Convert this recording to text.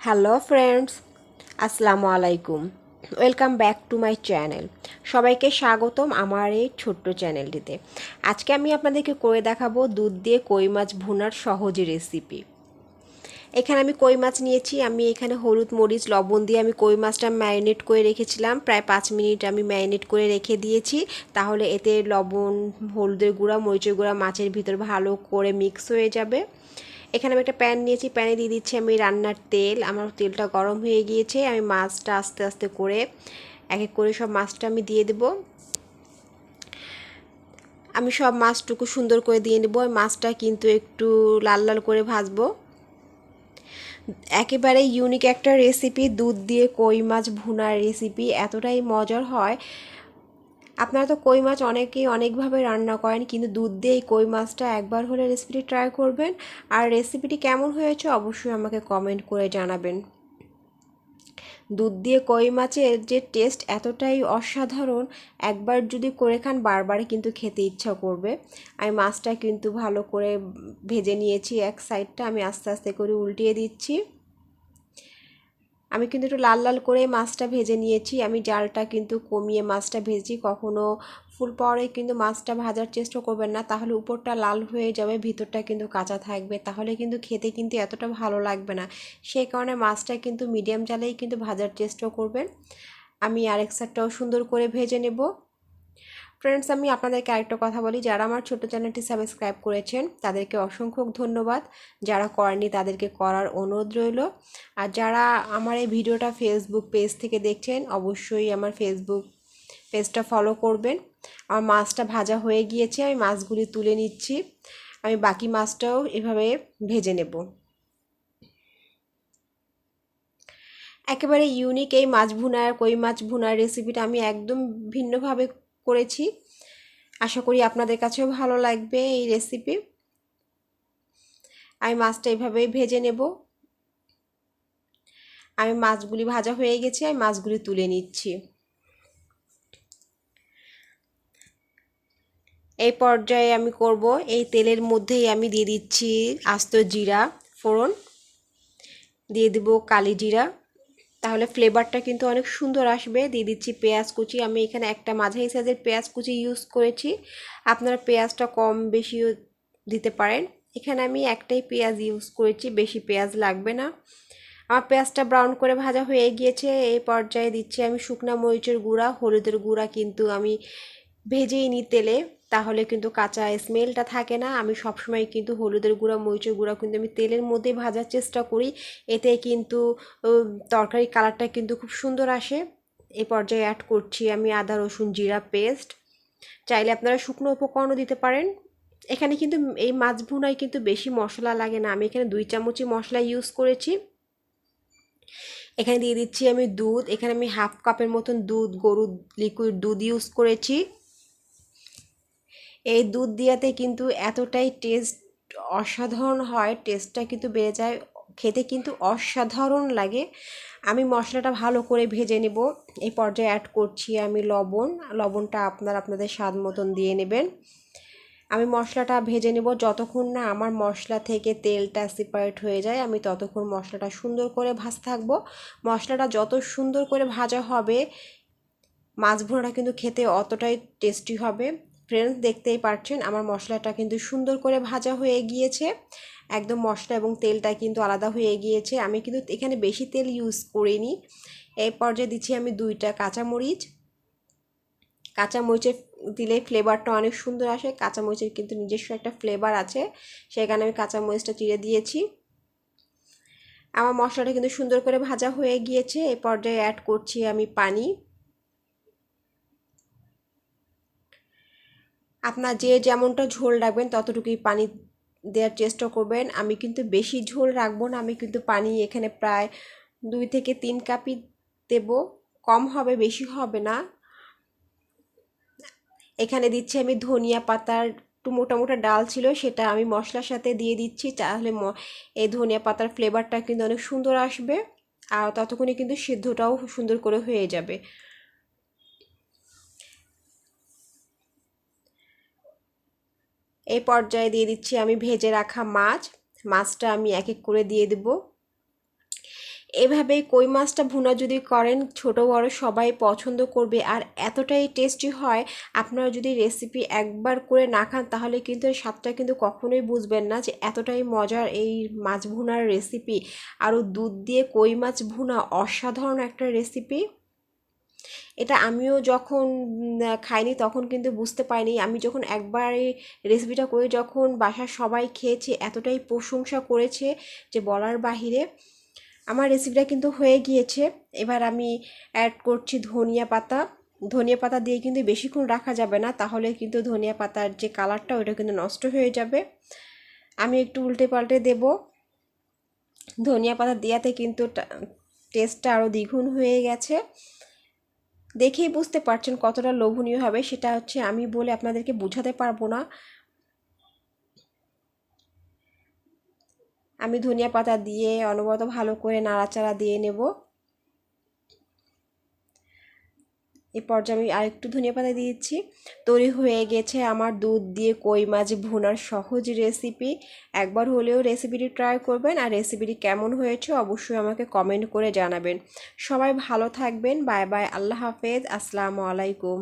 Hello friends আসসালামু আলাইকুম welcome back to my channel সবাইকে স্বাগতম আমার এই ছোট্ট চ্যানেলটিতে আজকে আমি আপনাদেরকে করে দেখাবো দুধ দিয়ে কই মাছ ভুনার সহজ রেসিপি এখানে আমি কই মাছ নিয়েছি, আমি এখানে হলুদ, মরিচ, লবণ দিয়ে আমি কই মাছটা ম্যারিনেট করে রেখেছিলাম। প্রায় পাঁচ মিনিট আমি ম্যারিনেট করে রেখে দিয়েছি। তাহলে এতে লবণ, হলুদের গুঁড়া, মরিচের গুঁড়া মাছের ভিতর ভালো করে মিক্স হয়ে যাবে। এখানে আমি একটা প্যান নিয়েছি প্যানে দিয়ে দিচ্ছি আমি রান্নার তেল। আমার তেলটা গরম হয়ে গিয়েছে, আমি মাছটা আস্তে আস্তে করে, এক এক করে সব মাছটা আমি দিয়ে দেব। আমি সব মাছটুকু সুন্দর করে দিয়ে নেব মাছটা কিন্তু একটু লাল লাল করে ভাজবো। একেবারে ইউনিক একটা রেসিপি দুধ দিয়ে কই মাছ ভুনার রেসিপি এতটাই মজার হয়। আপনারা তো কই মাছ অনেকেই অনেকভাবে রান্না করেন, কিন্তু দুধ দিয়ে এই কই মাছটা একবার হলে রেসিপিটি ট্রাই করবেন। আর রেসিপিটি কেমন হয়েছে অবশ্যই আমাকে কমেন্ট করে জানাবেন। দুধ দিয়ে কই মাছের যে টেস্ট এতটাই অসাধারণ, একবার যদি করে খান বারবার কিন্তু খেতে ইচ্ছা করবে। আমি মাছটা কিন্তু ভালো করে ভেজে নিয়েছি, এক সাইডটা আমি আস্তে আস্তে করে উল্টিয়ে দিচ্ছি। আমি কিন্তু একটু লাল লাল করে মাছটা ভেজে নিয়েছি। আমি জালটা কিন্তু কমিয়ে মাছটা ভেজি কখনো ফুল পাওয়ারে কিন্তু মাছটা ভাজার চেষ্টা করবেন না। তাহলে উপরটা লাল হয়ে যাবে, ভিতরটা কিন্তু কাঁচা থাকবে। তাহলে কিন্তু খেতে কিন্তু এতটা ভালো লাগবে না। সেই কারণে মাছটা কিন্তু মিডিয়াম জালেই কিন্তু ভাজার চেষ্টা করবেন। আমি আরেক সাইডটাও সুন্দর করে ভেজে নেব। ফ্রেন্ডস আমি আপনাদেরকে আরেকটা কথা বলি। যারা আমার ছোট চ্যানেলটি সাবস্ক্রাইব করেছেন, তাদেরকে অসংখ্য ধন্যবাদ। যারা করেনি তাদেরকে করার অনুরোধ রইল। আর যারা আমার এই ভিডিওটা ফেসবুক পেজ থেকে দেখছেন, অবশ্যই আমার ফেসবুক পেজটা ফলো করবেন। আমার মাছটা ভাজা হয়ে গিয়েছে, আমি মাছগুলি তুলে নিচ্ছি। আমি বাকি মাছটাও এভাবে ভেজে নেব। একেবারে ইউনিক এই মাছ ভুনার, কই মাছ ভুনার রেসিপিটা আমি একদম ভিন্নভাবে করেছি। আশা করি আপনাদের কাছেও ভালো লাগবে এই রেসিপি আমি মাছটা এইভাবেই ভেজে নেব। আমি মাছগুলি ভাজা হয়ে গেছে, আমি মাছগুলি তুলে নিচ্ছি। এই পর্যায়ে আমি করব, এই তেলের মধ্যেই আমি দিয়ে দিচ্ছি আস্ত জিরা ফোড়ন। দিয়ে দেবো কালি জিরা। তাহলে ফ্লেভারটা কিন্তু অনেক সুন্দর আসবে। দিয়ে দিচ্ছি পেঁয়াজ কুচি। আমি এখানে একটা মাঝারি সাইজের পেঁয়াজ কুচি ইউজ করেছি। আপনারা পেঁয়াজটা কম বেশিও দিতে পারেন। এখানে আমি একটাই পেঁয়াজ ইউজ করেছি, বেশি পেঁয়াজ লাগবে না। আমার পেঁয়াজটা ব্রাউন করে ভাজা হয়ে গিয়েছে। এই পর্যায়ে দিচ্ছি আমি শুকনা মরিচের গুঁড়া, হলুদের গুঁড়া কিন্তু আমি ভেজেই নি তেলে। তাহলে কিন্তু কাঁচা স্মেলটা থাকে না। আমি সবসময় কিন্তু হলুদের গুঁড়া, মরিচের গুঁড়া কিন্তু আমি তেলের মধ্যে ভাজার চেষ্টা করি। এতে কিন্তু তরকারি কালারটা কিন্তু খুব সুন্দর আসে। এই পর্যায়ে অ্যাড করছি আমি আদা, রসুন, জিরা পেস্ট চাইলে আপনারা শুকনো উপকরণও দিতে পারেন। এখানে কিন্তু এই মাছ ভুনায় কিন্তু বেশি মশলা লাগে না। আমি এখানে দুই চামচই মশলা ইউজ করেছি। এখানে দিয়ে দিচ্ছি আমি দুধ। এখানে আমি হাফ কাপের মতন দুধ, গরুর লিকুইড দুধ ইউজ করেছি। এই দুধ দিয়াতে কিন্তু এতটাই টেস্ট অসাধারণ হয়, টেস্টটা কিন্তু বেড়ে যায়, খেতে কিন্তু অসাধারণ লাগে। আমি মশলাটা ভালো করে ভেজে নেব। এই পর্যায়ে অ্যাড করছি আমি লবণ। লবণটা আপনার আপনাদের স্বাদ মতন দিয়ে নেবেন। আমি মশলাটা ভেজে নেব। যতক্ষণ না আমার মশলা থেকে তেলটা সেপারেট হয়ে যায়, আমি ততক্ষণ মশলাটা সুন্দর করে ভাজ থাকব। মশলাটা যত সুন্দর করে ভাজা হবে, মাছ ভুনাটা কিন্তু খেতে অতটাই টেস্টি হবে। ফ্রেন্ডস দেখতেই পাচ্ছেন আমার মশলাটা কিন্তু সুন্দর করে ভাজা হয়ে গিয়েছে। একদম মশলা এবং তেলটা কিন্তু আলাদা হয়ে গিয়েছে। আমি কিন্তু এখানে বেশি তেল ইউজ করিনি। এই পর্যায়ে দিচ্ছি আমি দুইটা কাঁচামরিচ। কাঁচামরিচের দিলে ফ্লেভারটা অনেক সুন্দর আসে। কাঁচামরিচের কিন্তু নিজস্ব একটা ফ্লেভার আছে। সেখানে আমি কাঁচামরিচটা চিড়ে দিয়েছি। আমার মশলাটা কিন্তু সুন্দর করে ভাজা হয়ে গিয়েছে। এই পর্যায়ে অ্যাড করছি আমি পানি। আপনার যে যেমনটা ঝোল রাখবেন, ততটুকুই পানি দেওয়ার চেষ্টা করবেন। আমি কিন্তু বেশি ঝোল রাখব না, আমি কিন্তু পানি এখানে প্রায় দুই থেকে তিন কাপই দেব। কম হবে, বেশি হবে না। এখানে দিচ্ছি আমি ধনিয়া পাতার একটু মোটা মোটা ডাল ছিল, সেটা আমি মশলার সাথে দিয়ে দিচ্ছি, তাহলে এই ধনিয়া পাতার ফ্লেভারটা কিন্তু অনেক সুন্দর আসবে। আর ততক্ষণে কিন্তু সিদ্ধটাও সুন্দর করে হয়ে যাবে। এই পর্যায়ে দিয়ে দিচ্ছি আমি ভেজে রাখা মাছ। মাছটা আমি এক এক করে দিয়ে দেব। এভাবে কই মাছটা ভুনা যদি করেন, ছোট বড় সবাই পছন্দ করবে। আর এতটাই টেস্টি হয়, আপনারা যদি রেসিপি একবার করে না খান, তাহলে কিন্তু এর স্বাদটা কিন্তু কখনোই বুঝবেন না যে এতটাই মজার এই মাছ ভুনার রেসিপি আরও দুধ দিয়ে কই মাছ ভুনা অসাধারণ একটা রেসিপি এটা আমিও যখন খাইনি তখন কিন্তু বুঝতে পারিনি। আমি যখন একবার এই রেসিপিটা করে, যখন বাসার সবাই খেয়েছে, এতটাই প্রশংসা করেছে যে বলার বাহিরে, আমার রেসিপিটা কিন্তু হয়ে গিয়েছে। এবার আমি অ্যাড করছি ধনিয়া পাতা। ধনিয়া পাতা দিয়ে কিন্তু বেশিক্ষণ রাখা যাবে না, তাহলে কিন্তু ধনিয়া পাতার যে কালারটা ওটা কিন্তু নষ্ট হয়ে যাবে। আমি একটু উল্টে পাল্টে দেব। ধনিয়া পাতা দেওয়াতে কিন্তু টেস্টটা আরও দ্বিগুণ হয়ে গেছে। দেখেই বুঝতে পারছেন কতটা লোভনীয় হবে, সেটা হচ্ছে আমি বলে আপনাদেরকে বোঝাতে পারব না। আমি ধনিয়া পাতা দিয়ে অনবরত ভালো করে নাড়াচাড়া দিয়ে নেব। এই পর্যায়ে আমি আরেকটু ধনিয়া পাতা দিয়েছি তৈরি হয়ে গেছে আমার দুধ দিয়ে কই মাছ ভুনার সহজ রেসিপি একবার হলেও রেসিপিটি ট্রাই করবেন আর রেসিপিটি কেমন হয়েছে অবশ্যই আমাকে কমেন্ট করে জানাবেন। সবাই ভালো থাকবেন বাই বাই আল্লাহ হাফেজ, আসসালামু আলাইকুম।